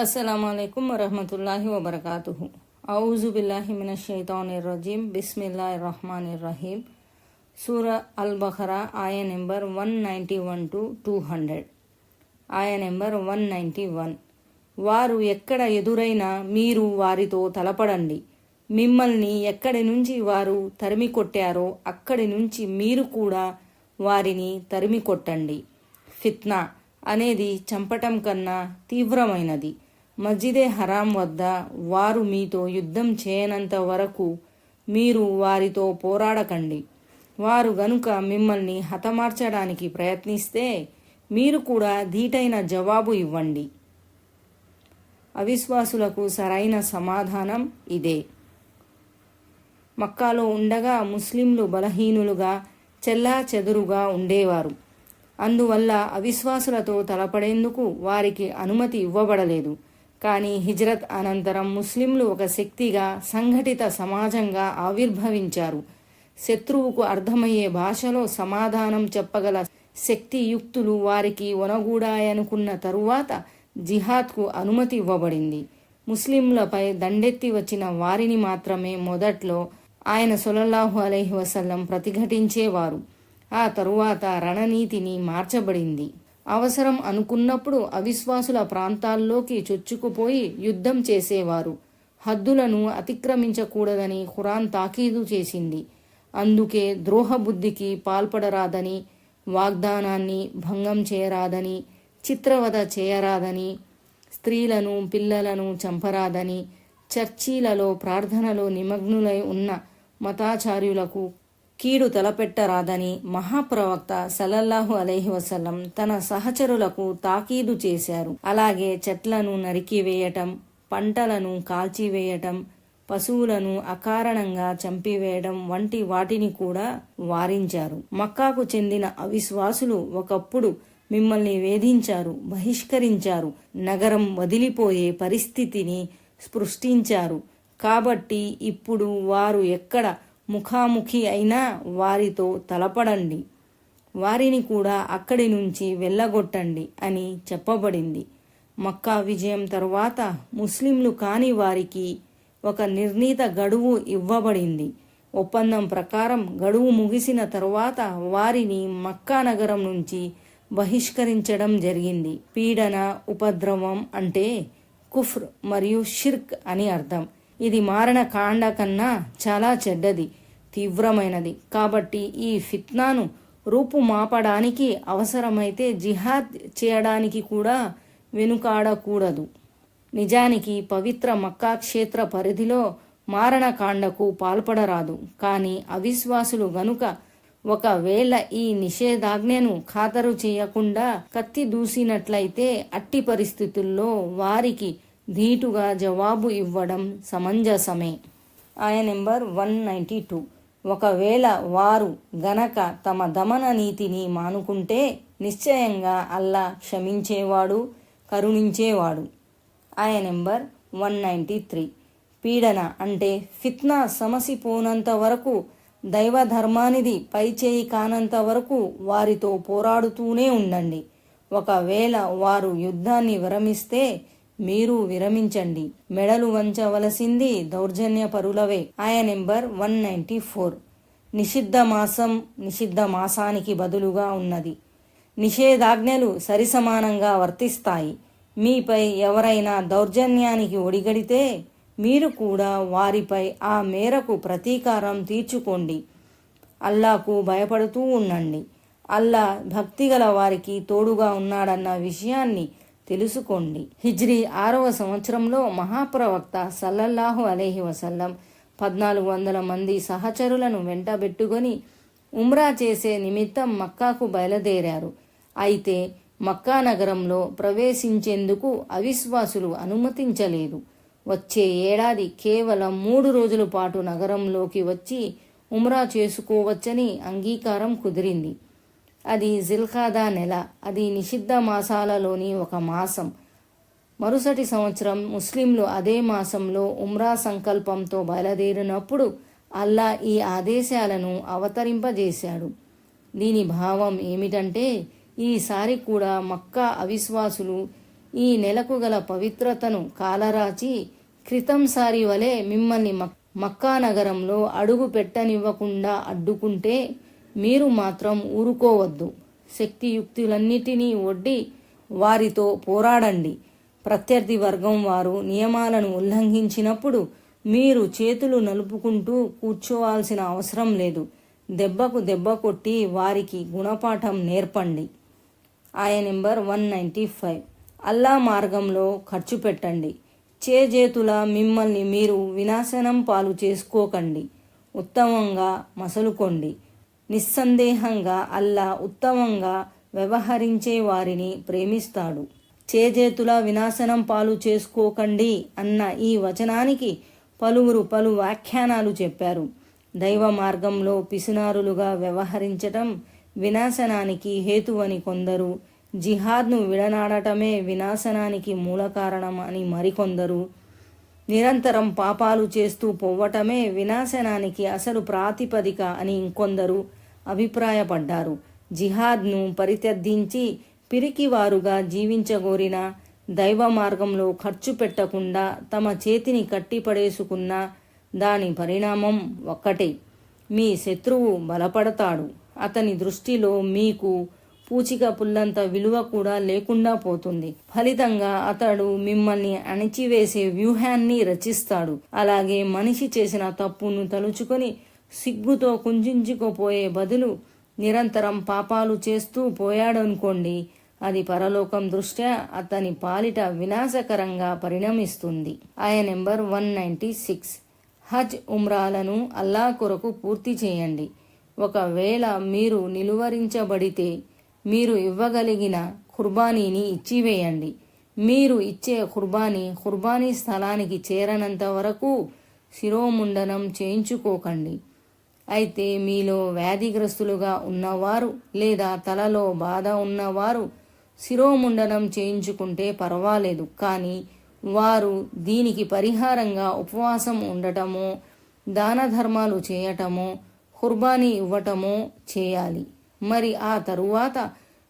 అస్సలం అయికం వరహమతుల్లాహి వబర్కాతుహు. ఔజు బిల్లాహి మిన షైతానిర్ రజీం బిస్మిల్లా రహమాన్ రహీం సూర అల్ బహరా ఆయ number one ninety one to two hundred. ఆయ నెంబర్ వన్ నైంటీ వన్. వారు ఎక్కడ ఎదురైనా మీరు వారితో తలపడండి. మిమ్మల్ని ఎక్కడి నుంచి వారు తరిమి కొట్టారో అక్కడి నుంచి మీరు కూడా వారిని తరిమి కొట్టండి ఫిత్నా అనేది చంపటం కన్నా తీవ్రమైనది. మస్జిదే హరాం వద్ద వారు మీతో యుద్ధం చేయనంత వరకు మీరు వారితో పోరాడకండి. వారు గనుక మిమ్మల్ని హతమార్చడానికి ప్రయత్నిస్తే మీరు కూడా ధీటైన జవాబు ఇవ్వండి. అవిశ్వాసులకు సరైన సమాధానం ఇదే. మక్కాలో ఉండగా ముస్లింలు బలహీనులుగా చెల్లా చెదురుగా ఉండేవారు. అందువల్ల అవిశ్వాసులతో తలపడేందుకు వారికి అనుమతి ఇవ్వబడలేదు. కానీ హిజ్రత్ అనంతరం ముస్లింలు ఒక శక్తిగా సంఘటిత సమాజంగా ఆవిర్భవించారు. శత్రువుకు అర్థమయ్యే భాషలో సమాధానం చెప్పగల శక్తియుక్తులు వారికి ఒనగూడాయనుకున్న తరువాత జిహాద్కు అనుమతి ఇవ్వబడింది. ముస్లింలపై దండెత్తి వచ్చిన వారిని మాత్రమే మొదట్లో ఆయన సొలల్లాహు అలైహి వసల్లం ప్రతిఘటించేవారు. ఆ తరువాత రణనీతిని మార్చబడింది. అవసరం అనుకున్నప్పుడు అవిశ్వాసుల ప్రాంతాల్లోకి చొచ్చుకుపోయి యుద్ధం చేసేవారు. హద్దులను అతిక్రమించకూడదని ఖురాన్ తాకీదు చేసింది. అందుకే ద్రోహబుద్ధికి పాల్పడరాదని వాగ్దానాన్ని భంగం చేయరాదని చిత్రవద చేయరాదని స్త్రీలను పిల్లలను చంపరాదని చర్చీలలో ప్రార్థనలో నిమగ్నులై ఉన్న మతాచార్యులకు కీడు తలపెట్టరాదని మహాప్రవక్త సల్లల్లాహు అలైహి వసల్లం తన సహచరులకు తాకీదు చేశారు. అలాగే చెట్లను నరికివేయటం పంటలను కాల్చివేయటం పశువులను అకారణంగా చంపివేయడం వంటి వాటిని కూడా వారించారు. మక్కాకు చెందిన అవిశ్వాసులు ఒకప్పుడు మిమ్మల్ని వేధించారు బహిష్కరించారు నగరం వదిలిపోయే పరిస్థితిని సృష్టించారు. కాబట్టి ఇప్పుడు వారు ఎక్కడ ముఖాముఖి అయినా వారితో తలపడండి. వారిని కూడా అక్కడి నుంచి వెళ్ళగొట్టండి అని చెప్పబడింది. మక్కా విజయం తరువాత ముస్లింలు కాని వారికి ఒక నిర్ణీత గడువు ఇవ్వబడింది. ఒప్పందం ప్రకారం గడువు ముగిసిన తరువాత వారిని మక్కా నగరం నుంచి బహిష్కరించడం జరిగింది. పీడన ఉపద్రవం అంటే కుఫ్ర్ మరియు షిర్క్ అని అర్థం. ఇది మారణ కాండ కన్నా చాలా చెడ్డది. తీవ్రమైనది. కాబట్టి ఈ ఫిత్నాను రూపుమాపడానికి అవసరమైతే జిహాద్ చేయడానికి కూడా వెనుకాడకూడదు. నిజానికి పవిత్ర మక్కా క్షేత్ర పరిధిలో మారణకాండకు పాల్పడరాదు. కానీ అవిశ్వాసులు గనుక ఒకవేళ ఈ నిషేధాజ్ఞను ఖాతరు చేయకుండా కత్తి దూసినట్లయితే అట్టి పరిస్థితుల్లో వారికి ధీటుగా జవాబు ఇవ్వడం సమంజసమే. ఆయన నెంబర్ వన్ నైంటీ టూ. ఒకవేళ వారు గనక తమ దమన నీతిని మానుకుంటే నిశ్చయంగా అల్లా క్షమించేవాడు కరుణించేవాడు. ఆయ నెంబర్ వన్ నైంటీ త్రీ. పీడన అంటే ఫిత్నా సమసిపోనంత వరకు దైవ ధర్మానిది పైచేయి కానంత వరకు వారితో పోరాడుతూనే ఉండండి. ఒకవేళ వారు యుద్ధాన్ని విరమిస్తే మీరు విరమించండి. మెడలు వంచవలసింది దౌర్జన్య పరులవే ఆయ నెంబర్ వన్ నైంటీ ఫోర్. నిషిద్ధ మాసం నిషిద్ధ మాసానికి బదులుగా ఉన్నది. నిషేధాజ్ఞలు సరిసమానంగా వర్తిస్తాయి. మీపై ఎవరైనా దౌర్జన్యానికి ఒడిగడితే మీరు కూడా వారిపై ఆ మేరకు ప్రతీకారం తీర్చుకోండి. అల్లాకు భయపడుతూ ఉండండి. అల్లా భక్తిగల వారికి తోడుగా ఉన్నాడన్న విషయాన్ని తెలుసుకోండి. హిజ్రీ ఆరవ సంవత్సరంలో మహాప్రవక్త సల్లల్లాహు అలేహి వసల్లం పద్నాలుగు వందల మంది సహచరులను వెంటబెట్టుకొని ఉమ్రా చేసే నిమిత్తం మక్కాకు బయలుదేరారు. అయితే మక్కా నగరంలో ప్రవేశించేందుకు అవిశ్వాసులు అనుమతించలేదు. వచ్చే ఏడాది కేవలం మూడు రోజుల పాటు నగరంలోకి వచ్చి ఉమ్రా చేసుకోవచ్చని అంగీకారం కుదిరింది. అది జిల్ఖాదా నెల. అది నిషిద్ధ మాసాలలోని ఒక మాసం. మరుసటి సంవత్సరం ముస్లింలు అదే మాసంలో ఉమ్రా సంకల్పంతో బయలుదేరినప్పుడు అల్లా ఈ ఆదేశాలను అవతరింపజేశాడు. దీని భావం ఏమిటంటే ఈసారి కూడా మక్కా అవిశ్వాసులు ఈ నెలకు గల పవిత్రతను కాలరాచి క్రితంసారి వలె మిమ్మల్ని మక్- మక్కా నగరంలో అడుగు పెట్టనివ్వకుండా అడ్డుకుంటే మీరు మాత్రం ఊరుకోవద్దు. శక్తియుక్తులన్నిటినీ ఒడ్డి వారితో పోరాడండి. ప్రత్యర్థి వర్గం వారు నియమాలను ఉల్లంఘించినప్పుడు మీరు చేతులు నలుపుకుంటూ కూర్చోవాల్సిన అవసరం లేదు. దెబ్బకు దెబ్బ కొట్టి వారికి గుణపాఠం నేర్పండి. ఆయ number one ninety five. Allah మార్గంలో ఖర్చు పెట్టండి. చేజేతుల మిమ్మల్ని మీరు వినాశనం పాలు చేసుకోకండి. ఉత్తమంగా మసలుకోండి. నిస్సందేహంగా అల్లా ఉత్తమంగా వ్యవహరించే వారిని ప్రేమిస్తాడు. చేజేతుల వినాశనం పాలు చేసుకోకండి అన్న ఈ వచనానికి పలువురు పలు వ్యాఖ్యానాలు చెప్పారు. దైవ మార్గంలో పిసినారులుగా వ్యవహరించటం వినాశనానికి హేతువని కొందరు జిహాద్ను విడనాడటమే వినాశనానికి మూల కారణం అని మరికొందరు నిరంతరం పాపాలు చేస్తూ పోవటమే వినాశనానికి అసలు ప్రాతిపదిక అని ఇంకొందరు అభిప్రాయపడ్డారు. జిహాద్ను పరిత్యర్థించి పిరికివారుగా జీవించగోరిన దైవ మార్గంలో ఖర్చు పెట్టకుండా తమ చేతిని కట్టిపడేసుకున్న దాని పరిణామం ఒక్కటే. మీ శత్రువు బలపడతాడు. అతని దృష్టిలో మీకు పూచిక పుల్లంత విలువ కూడా లేకుండా పోతుంది. ఫలితంగా అతడు మిమ్మల్ని అణిచివేసే వ్యూహాన్ని రచిస్తాడు. అలాగే మనిషి చేసిన తప్పును తలుచుకొని సిగ్గుతో కుంజించుకోపోయే బదులు నిరంతరం పాపాలు చేస్తూ పోయాడనుకోండి. అది పరలోకం దృష్ట్యా అతని పాలిట వినాశకరంగా పరిణమిస్తుంది. ఆయ నెంబర్ వన్ నైంటీ సిక్స్. హజ్ ఉమ్రాలను అల్లా కొరకు పూర్తి చేయండి. ఒకవేళ మీరు నిలువరించబడితే మీరు ఇవ్వగలిగిన ఖుర్బానీని ఇచ్చివేయండి. మీరు ఇచ్చే ఖుర్బానీ ఖుర్బానీ స్థలానికి చేరనంత వరకు శిరోముండనం చేయించుకోకండి. అయితే మీలో వ్యాధిగ్రస్తులుగా ఉన్నవారు లేదా తలలో బాధ ఉన్నవారు శిరోముండనం చేయించుకుంటే పర్వాలేదు. కానీ వారు దీనికి పరిహారంగా ఉపవాసం ఉండటమో దాన ధర్మాలు చేయటము కుర్బానీ ఇవ్వటమో చేయాలి. మరి ఆ తరువాత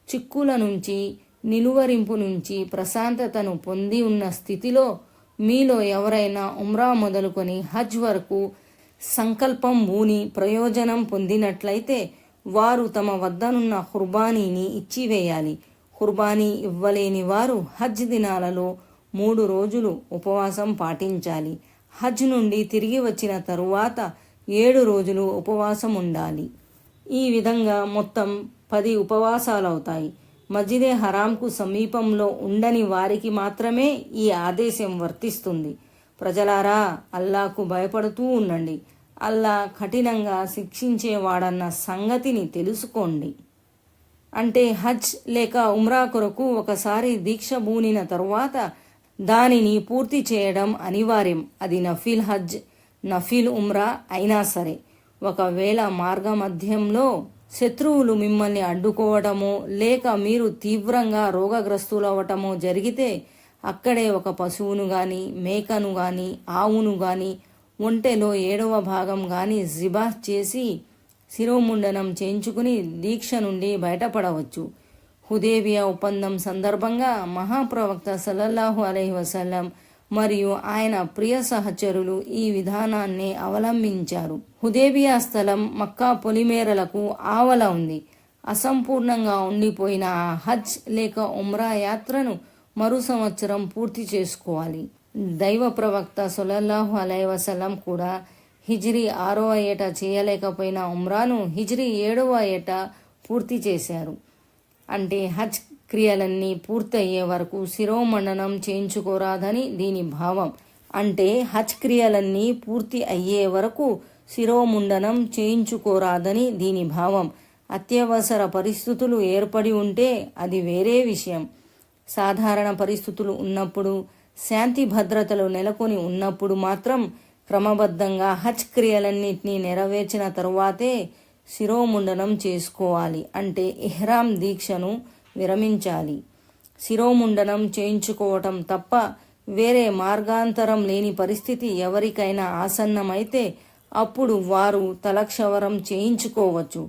చిక్కుల నుంచి నిలువరింపు నుంచి ప్రశాంతతను పొంది ఉన్న స్థితిలో మీలో ఎవరైనా ఉమ్రా మొదలుకొని హజ్ వరకు సంకల్పం ఊని ప్రయోజనం పొందినట్లయితే వారు తమ వద్దనున్న ఖుర్బానీని ఇచ్చివేయాలి. ఖుర్బానీ ఇవ్వలేని వారు హజ్ దినాలలో మూడు రోజులు ఉపవాసం పాటించాలి. హజ్ నుండి తిరిగి వచ్చిన తరువాత ఏడు రోజులు ఉపవాసం ఉండాలి. ఈ విధంగా మొత్తం పది ఉపవాసాలవుతాయి. మజిదే హరాంకు సమీపంలో ఉండని వారికి మాత్రమే ఈ ఆదేశం వర్తిస్తుంది. ప్రజలారా అల్లాకు భయపడుతూ ఉండండి. అల్లా కఠినంగా శిక్షించేవాడన్న సంగతిని తెలుసుకోండి. అంటే హజ్ లేక ఉమ్రా కొరకు ఒకసారి దీక్ష బూనిన తరువాత దానిని పూర్తి చేయడం అనివార్యం. అది నఫీల్ హజ్ నఫీల్ ఉమ్రా అయినా సరే. ఒకవేళ మార్గమధ్యంలో శత్రువులు మిమ్మల్ని అడ్డుకోవటమో లేక మీరు తీవ్రంగా రోగగ్రస్తులవటమో జరిగితే అక్కడే ఒక పశువును గాని మేకను గాని ఆవును గాని ఒంటెలో ఏడవ భాగం గాని జిబా చేసి శిరోముండనం చేయించుకుని దీక్ష నుండి బయటపడవచ్చు. హుదేబియా ఒప్పందం సందర్భంగా మహాప్రవక్త సల్లల్లాహు అలైహి వసల్లం మరియు ఆయన ప్రియ సహచరులు ఈ విధానాన్ని అవలంబించారు. హుదేబియా స్థలం మక్కా పొలిమేరలకు ఆవల ఉంది. అసంపూర్ణంగా ఉండిపోయిన హజ్ లేక ఉమ్రా యాత్రను మరు సంవత్సరం పూర్తి చేసుకోవాలి. దైవ ప్రవక్త సొలల్లాహు అలై వసలం కూడా హిజ్రీ ఆరవ ఏట చేయలేకపోయిన ఉమ్రాను హిజ్రీ ఏడవ ఏట పూర్తి చేశారు. అంటే హజ్ క్రియలన్నీ పూర్తయ్యే వరకు శిరోమండనం చేయించుకోరాదని దీని భావం. అంటే హజ్ క్రియలన్నీ పూర్తి అయ్యే వరకు శిరోముండనం చేయించుకోరాదని దీని భావం. అత్యవసర పరిస్థితులు ఏర్పడి ఉంటే అది వేరే విషయం. సాధారణ పరిస్థితులు ఉన్నప్పుడు శాంతి భద్రతలు నెలకొని ఉన్నప్పుడు మాత్రం క్రమబద్ధంగా హజ్ క్రియలన్నింటినీ నెరవేర్చిన తరువాతే శిరోముండనం చేసుకోవాలి. అంటే ఇహ్రాం దీక్షను విరమించాలి. శిరోముండనం చేయించుకోవటం తప్ప వేరే మార్గాంతరం లేని పరిస్థితి ఎవరికైనా ఆసన్నమైతే అప్పుడు వారు తలక్షవరం చేయించుకోవచ్చు.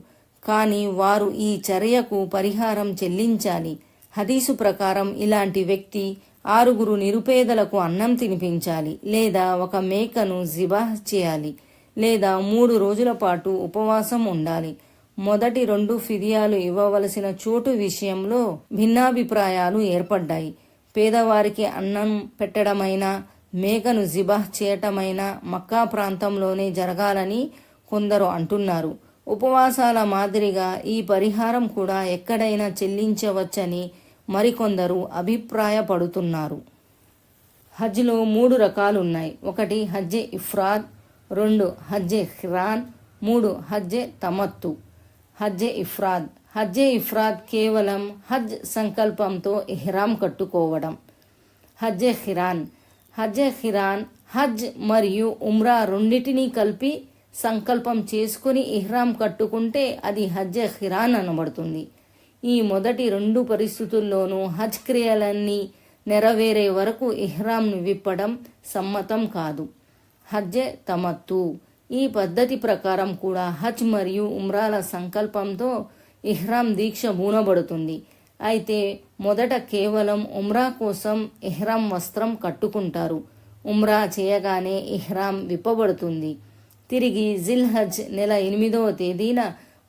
కానీ వారు ఈ చర్యకు పరిహారం చెల్లించాలి. హదీసు ప్రకారం ఇలాంటి వ్యక్తి ఆరుగురు నిరుపేదలకు అన్నం తినిపించాలి లేదా ఒక మేకను జిబాహ్ చేయాలి లేదా మూడు రోజుల పాటు ఉపవాసం ఉండాలి. మొదటి రెండు ఫిర్యాలు ఇవ్వవలసిన చోటు విషయంలో భిన్నాభిప్రాయాలు ఏర్పడ్డాయి. పేదవారికి అన్నం పెట్టడమైనా మేకను జిబాహ్ చేయటమైనా మక్కా ప్రాంతంలోనే జరగాలని కొందరు అంటున్నారు. ఉపవాసాల మాదిరిగా ఈ పరిహారం కూడా ఎక్కడైనా చెల్లించవచ్చని మరికొందరు అభిప్రాయపడుతున్నారు. హజ్లో మూడు రకాలున్నాయి. ఒకటి హజ్జె ఇఫ్రాద్ రెండు హజ్జె హ్రాన్ మూడు హజ్జె తమత్తు. హజ్జె ఇఫ్రాద్. హజ్జె ఇఫ్రాద్ కేవలం హజ్ సంకల్పంతో ఇహ్రాం కట్టుకోవడం. హజ్జె హిరాన్ హజ్జె హిరాన్ హజ్ మరియు ఉమ్రా రెండింటినీ కలిపి సంకల్పం చేసుకుని ఇహ్రాం కట్టుకుంటే అది హజ్జె హిరాన్ అనబడుతుంది. ఈ మొదటి రెండు పరిస్థితుల్లోనూ హజ్ క్రియలన్నీ నెరవేరే వరకు ఇహ్రాంను విప్పడం సమ్మతం కాదు. హజ్జె తమత్తు. ఈ పద్ధతి ప్రకారం కూడా హజ్ మరియు ఉమ్రాల సంకల్పంతో ఇహ్రాం దీక్ష బూనబడుతుంది. అయితే మొదట కేవలం ఉమ్రా కోసం ఇహ్రాం వస్త్రం కట్టుకుంటారు. ఉమ్రా చేయగానే ఇహ్రాం విప్పబడుతుంది. తిరిగి జిల్ హజ్ నెల ఎనిమిదవ తేదీన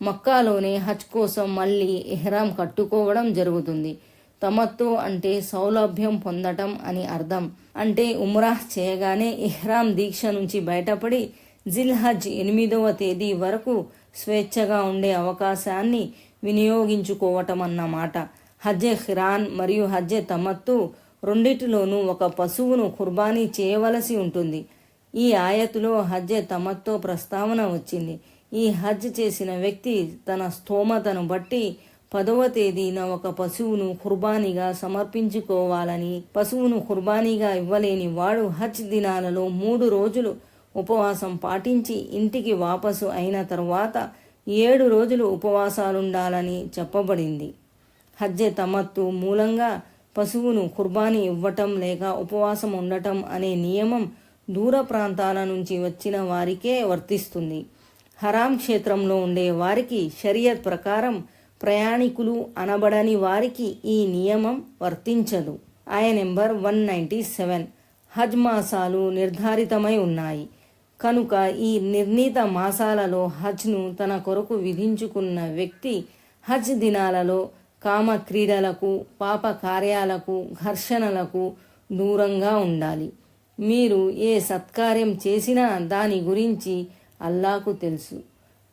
మక్కాలోనే హజ్ కోసం మళ్ళీ ఎహ్రాం కట్టుకోవడం జరుగుతుంది. తమత్తు అంటే సౌలభ్యం పొందటం అని అర్థం. అంటే ఉమ్రాహ్ చేయగానే ఇహ్రాం దీక్ష నుంచి బయటపడి జిల్ హజ్ ఎనిమిదవ తేదీ వరకు స్వేచ్ఛగా ఉండే అవకాశాన్ని వినియోగించుకోవటం అన్నమాట హజ్జె ఖిరాన్ మరియు హజ్జె తమత్తు రెండిటిలోనూ ఒక పశువును కుర్బానీ చేయవలసి ఉంటుంది. ఈ ఆయతులో హజ్జె తమత్తో ప్రస్తావన వచ్చింది. ఈ హజ్ చేసిన వ్యక్తి తన స్తోమతను బట్టి పదవ తేదీన ఒక పశువును కుర్బానీగా సమర్పించుకోవాలని పశువును కుర్బానీగా ఇవ్వలేని వాడు హజ్ దినాలలో మూడు రోజులు ఉపవాసం పాటించి ఇంటికి వాపసు అయిన తర్వాత ఏడు రోజులు ఉపవాసాలుండాలని చెప్పబడింది. హజ్జె తమత్తు మూలంగా పశువును కుర్బానీ ఇవ్వటం లేక ఉపవాసం ఉండటం అనే నియమం దూర ప్రాంతాల నుంచి వచ్చిన వారికే వర్తిస్తుంది. హరాం క్షేత్రంలో ఉండే వారికి షరియత్ ప్రకారం ప్రయాణికులు అనబడని వారికి ఈ నియమం వర్తించదు. ఆయ నెంబర్ వన్ నైంటీ సెవెన్. హజ్ మాసాలు నిర్ధారితమై ఉన్నాయి. కనుక ఈ నిర్ణీత మాసాలలో హజ్ను తన కొరకు విధించుకున్న వ్యక్తి హజ్ దినాలలో కామ క్రీడలకు పాప కార్యాలకు ఘర్షణలకు దూరంగా ఉండాలి. మీరు ఏ సత్కార్యం చేసినా దాని గురించి అల్లాకు తెలుసు.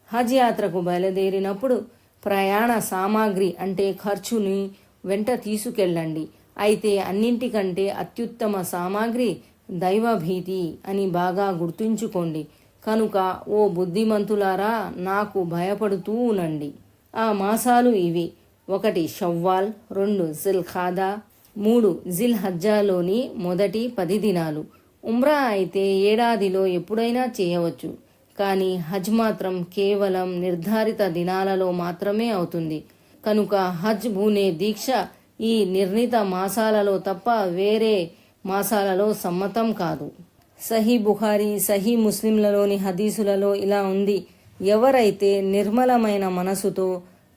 హజ్ యాత్రకు బయలుదేరినప్పుడు ప్రయాణ సామాగ్రి అంటే ఖర్చుని వెంట తీసుకెళ్ళండి. అయితే అన్నింటికంటే అత్యుత్తమ సామాగ్రి దైవభీతి అని బాగా గుర్తుంచుకోండి. కనుక ఓ బుద్ధిమంతులారా నాకు భయపడుతూ ఉనండి ఆ మాసాలు ఇవి. ఒకటి షవ్వాల్ రెండు జిల్ఖాదా మూడు జిల్ హజ్జాలోని మొదటి పది దినాలు. ఉమ్రా అయితే ఏడాదిలో ఎప్పుడైనా చేయవచ్చు. కానీ హజ్ మాత్రం కేవలం నిర్ధారిత దినాలలో మాత్రమే అవుతుంది. కనుక హజ్ భూనే దీక్ష ఈ నిర్ణీత మాసాలలో తప్ప వేరే మాసాలలో సమ్మతం కాదు. సహీ బుహారీ సహీ ముస్లింలలోని హదీసులలో ఇలా ఉంది. ఎవరైతే నిర్మలమైన మనసుతో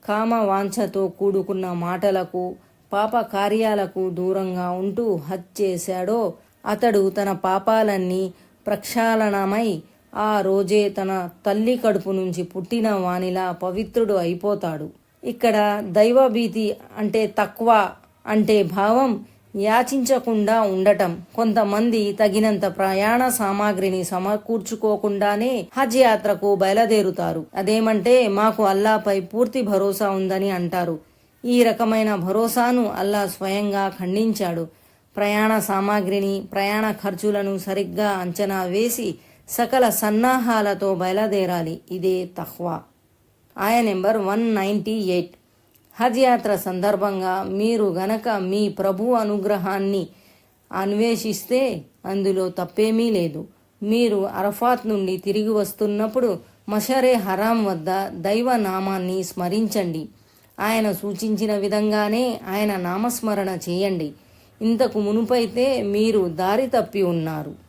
కామ వాంఛతో కూడుకున్న మాటలకు పాప కార్యాలకు దూరంగా ఉంటూ హజ్ చేశాడో అతడు తన పాపాలన్నీ ప్రక్షాళనమై ఆ రోజే తన తల్లి కడుపు నుంచి పుట్టిన వానిలా పవిత్రుడు అయిపోతాడు. ఇక్కడ దైవభీతి అంటే తక్కువ అంటే భావం యాచించకుండా ఉండటం. కొంతమంది తగినంత ప్రయాణ సామాగ్రిని సమకూర్చుకోకుండానే హజ్ యాత్రకు బయలుదేరుతారు. అదేమంటే మాకు అల్లాపై పూర్తి భరోసా ఉందని అంటారు. ఈ రకమైన భరోసాను అల్లా స్వయంగా ఖండించాడు. ప్రయాణ సామాగ్రిని ప్రయాణ ఖర్చులను సరిగ్గా అంచనా వేసి సకల సన్నాహాలతో బయలుదేరాలి. ఇదే తహ్వా ఆయ నెంబర్ వన్ నైంటీ ఎయిట్. హజ్ యాత్ర సందర్భంగా మీరు గనక మీ ప్రభు అనుగ్రహాన్ని అన్వేషిస్తే అందులో తప్పేమీ లేదు. మీరు అరఫాత్ నుండి తిరిగి వస్తున్నప్పుడు మషరే హరాం వద్ద దైవ నామాన్ని స్మరించండి. ఆయన సూచించిన విధంగానే ఆయన నామస్మరణ చేయండి. ఇంతకు మునుపైతే మీరు దారి తప్పి ఉన్నారు.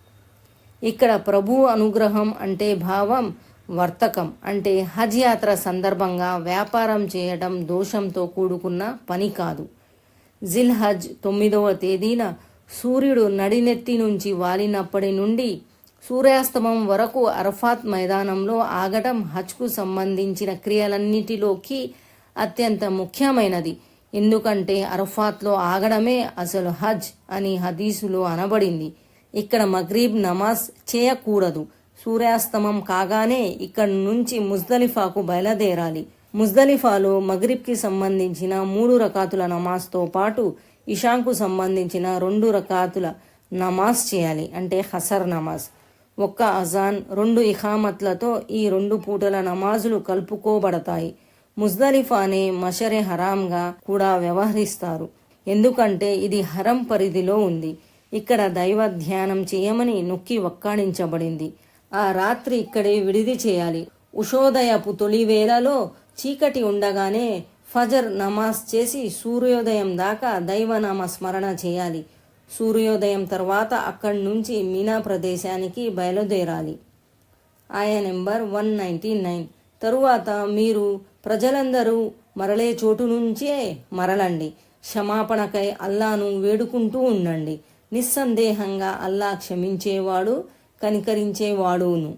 ఇక్కడ ప్రభు అనుగ్రహం అంటే భావం వర్తకం అంటే హజ్ యాత్ర సందర్భంగా వ్యాపారం చేయడం దోషంతో కూడుకున్న పని కాదు. జిల్ హజ్ తొమ్మిదవ తేదీన సూర్యుడు నడినెత్తి నుంచి వాలినప్పటి నుండి సూర్యాస్తమం వరకు అరఫాత్ మైదానంలో ఆగటం హజ్కు సంబంధించిన క్రియలన్నిటిలోకి అత్యంత ముఖ్యమైనది. ఎందుకంటే అరఫాత్లో ఆగడమే అసలు హజ్ అని హదీసులో అనబడింది. ఇక్కడ మగ్రీబ్ నమాజ్ చేయకూడదు. సూర్యాస్తమం కాగానే ఇక్కడ నుంచి ముజ్దలిఫాకు బయలుదేరాలి. ముజ్దలిఫాలో మగ్రిబ్కి సంబంధించిన మూడు రకాతుల నమాజ్తో పాటు ఇషాంకు సంబంధించిన రెండు రకాతుల నమాజ్ చేయాలి. అంటే హసర్ నమాజ్. ఒక్క అజాన్ రెండు ఇఖామత్లతో ఈ రెండు పూటల నమాజులు కలుపుకోబడతాయి. ముజ్దలిఫానే మషరే హరాంగా కూడా వ్యవహరిస్తారు. ఎందుకంటే ఇది హరం పరిధిలో ఉంది. ఇక్కడ దైవ ధ్యానం చేయమని నొక్కి వక్కాణించబడింది. ఆ రాత్రి ఇక్కడే విడిది చేయాలి. ఉషోదయపు తొలి వేళలో చీకటి ఉండగానే ఫజర్ నమాజ్ చేసి సూర్యోదయం దాకా దైవనామ స్మరణ చేయాలి. సూర్యోదయం తర్వాత అక్కడి నుంచి మీనా ప్రదేశానికి బయలుదేరాలి. ఆయా నెంబర్ వన్ నైంటీ నైన్. తరువాత మీరు ప్రజలందరూ మరలే చోటు నుంచే మరలండి. క్షమాపణకై అల్లాను వేడుకుంటూ ఉండండి. నిస్సందేహంగా అల్లా క్షమించేవాడు కనికరించేవాడును.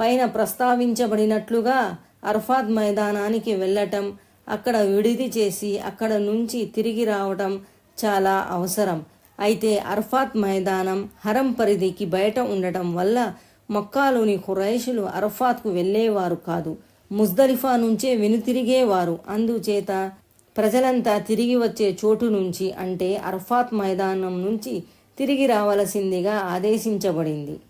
పైన ప్రస్తావించబడినట్లుగా అర్ఫాద్ మైదానానికి వెళ్ళటం అక్కడ విడిది చేసి అక్కడ నుంచి తిరిగి రావటం చాలా అవసరం. అయితే అర్ఫాత్ మైదానం హరం పరిధికి బయట ఉండటం వల్ల మక్కాలోని ఖురైషులు అర్ఫాత్కు వెళ్ళేవారు కాదు. ముజ్దలిఫా నుంచే వెనుతిరిగేవారు. అందుచేత ప్రజలంతా తిరిగి వచ్చే చోటు నుంచి అంటే అర్ఫాత్ మైదానం నుంచి తిరిగి రావలసిందిగా ఆదేశించబడింది.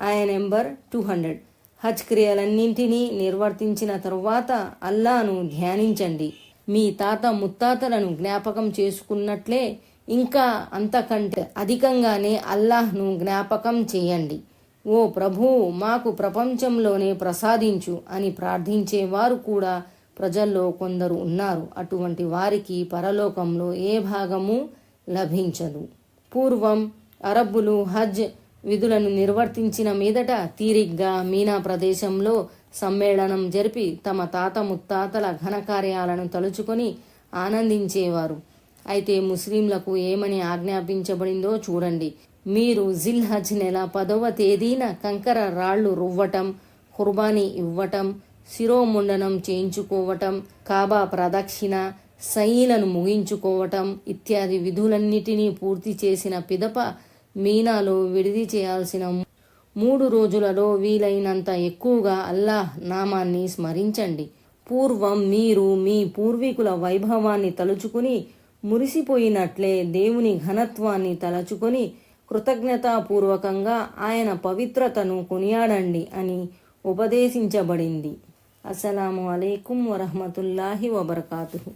ఆయన నెంబర్ టూ హండ్రెడ్. హజ్ క్రియలన్నింటినీ నిర్వర్తించిన తరువాత అల్లాను ధ్యానించండి. మీ తాత ముత్తాతలను జ్ఞాపకం చేసుకున్నట్లే ఇంకా అంతకంటే అధికంగానే అల్లాహ్ను జ్ఞాపకం చేయండి. ఓ ప్రభు మాకు ప్రపంచంలోనే ప్రసాదించు అని ప్రార్థించేవారు కూడా ప్రజల్లో కొందరు ఉన్నారు. అటువంటి వారికి పరలోకంలో ఏ భాగము లభించదు. పూర్వం అరబ్బులు హజ్ విధులను నిర్వర్తించిన మీదట తీరిగ్గా మీనా ప్రదేశంలో సమ్మేళనం జరిపి తమ తాత ముత్తాతల ఘనకార్యాలను తలుచుకొని ఆనందించేవారు. అయితే ముస్లింలకు ఏమని ఆజ్ఞాపించబడిందో చూడండి. మీరు జిల్ హజ్ నెల పదవ తేదీన కంకర రాళ్ళు రువ్వటం కుర్బానీ ఇవ్వటం శిరోముండనం చేయించుకోవటం కాబా ప్రదక్షిణ సైలను ముగించుకోవటం ఇత్యాది విధులన్నిటినీ పూర్తి చేసిన పిదప మీనాలో విడిది చేయాల్సిన మూడు రోజులలో వీలైనంత ఎక్కువగా అల్లాహ్ నామాన్ని స్మరించండి. పూర్వం మీరు మీ పూర్వీకుల వైభవాన్ని తలుచుకుని మురిసిపోయినట్లే దేవుని ఘనత్వాన్ని తలచుకొని కృతజ్ఞతాపూర్వకంగా ఆయన పవిత్రతను కొనియాడండి అని ఉపదేశించబడింది. அஸ்ஸலாமு அலைக்கும் வரமத்துல்லாஹி வபர்காத்துஹூ.